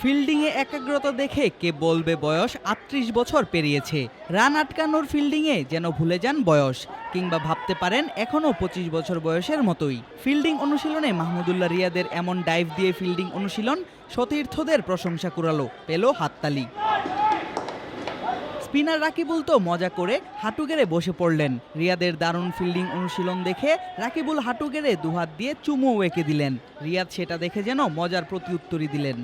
ফিল্ডিংয়ে একাগ্রতা দেখে কে বলবে বয়স আটত্রিশ বছর পেরিয়েছে। রান আটকানোর ফিল্ডিংয়ে যেন ভুলে যান বয়স, কিংবা ভাবতে পারেন এখনও পঁচিশ বছর বয়সের মতোই। ফিল্ডিং অনুশীলনে মাহমুদুল্লাহ রিয়াদের এমন ডাইভ দিয়ে ফিল্ডিং অনুশীলন সতীর্থদের প্রশংসা কুড়ালো, পেল হাততালি। স্পিনার রাকিবুল তো মজা করে হাঁটু গেড়ে বসে পড়লেন। রিয়াদের দারুণ ফিল্ডিং অনুশীলন দেখে রাকিবুল হাঁটু গেড়ে দুহাত দিয়ে চুমু এঁকে দিলেন। রিয়াদ সেটা দেখে যেন মজার প্রতিউত্তরই দিলেন।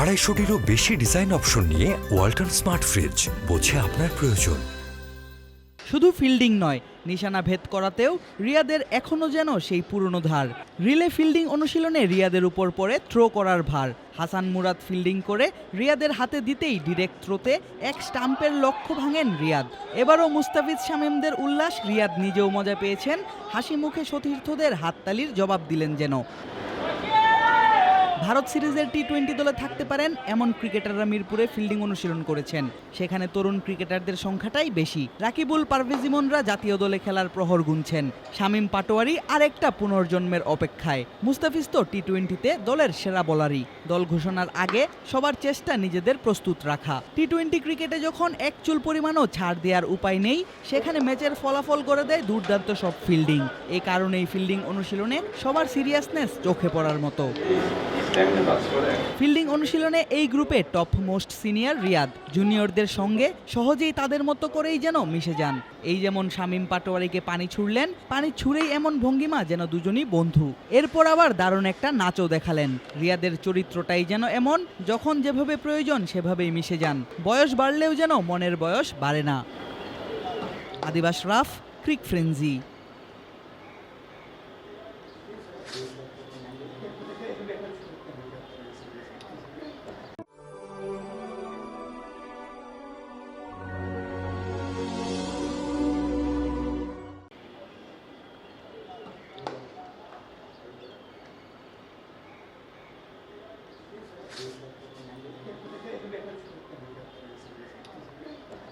আড়াইশোটিরও বেশি ডিজাইন অপশন নিয়ে ওয়াল্টন স্মার্ট ফ্রিজ বোঝে আপনার প্রয়োজন। শুধু ফিল্ডিং নয়, নিশানা ভেদ করাতেও রিয়াদের এখনও যেন সেই পুরনো ধার। রিলে ফিল্ডিং অনুশীলনে রিয়াদের উপর পড়ে থ্রো করার ভার। হাসান মুরাদ ফিল্ডিং করে রিয়াদের হাতে দিতেই ডিরেক্ট থ্রোতে এক স্টাম্পের লক্ষ্য ভাঙেন রিয়াদ। এবারও মুস্তাফিজ শামীমদের উল্লাস রিয়াদ নিজেও মজা পেয়েছেন। হাসি মুখে সতীর্থদের হাততালির জবাব দিলেন যেন। ভারত সিরিজের টি টোয়েন্টি দলে থাকতে পারেন এমন ক্রিকেটাররা মিরপুরে ফিল্ডিং অনুশীলন করেছেন। সেখানে তরুণ ক্রিকেটারদের সংখ্যাটাই বেশি। রাকিবুল পারভেজ ইমনরা জাতীয় দলে খেলার প্রহর গুনছেন। শামীম পাটোয়ারি আরেকটা পুনর্জন্মের অপেক্ষায়। মুস্তাফিজ তো টি টোয়েন্টিতে দলের সেরা বলারই। দল ঘোষণার আগে সবার চেষ্টা নিজেদের প্রস্তুত রাখা। টি টোয়েন্টি ক্রিকেটে যখন এক চুল পরিমাণও ছাড় দেওয়ার উপায় নেই, সেখানে ম্যাচের ফলাফল করে দেয় দুর্দান্ত সব ফিল্ডিং। এ কারণেই ফিল্ডিং অনুশীলনে সবার সিরিয়াসনেস চোখে পড়ার মতো। ফিল্ডিং অনুশীলনে এই গ্রুপে টপ মোস্ট সিনিয়র রিয়াদ। জুনিয়রদের সঙ্গে সহজেই তাদের মতো করেই যেন মিশে যান। এই যেমন শামীম পাটোয়ারিকে পানি ছুড়লেন, পানি ছুঁড়েই এমন ভঙ্গিমা যেন দুজনই বন্ধু। এরপর আবার দারুণ একটা নাচও দেখালেন। রিয়াদের চরিত্রটাই যেন এমন, যখন যেভাবে প্রয়োজন সেভাবেই মিশে যান। বয়স বাড়লেও যেন মনের বয়স বাড়ে না। আদিবাস রাফ, ক্রিক ফ্রেঞ্জি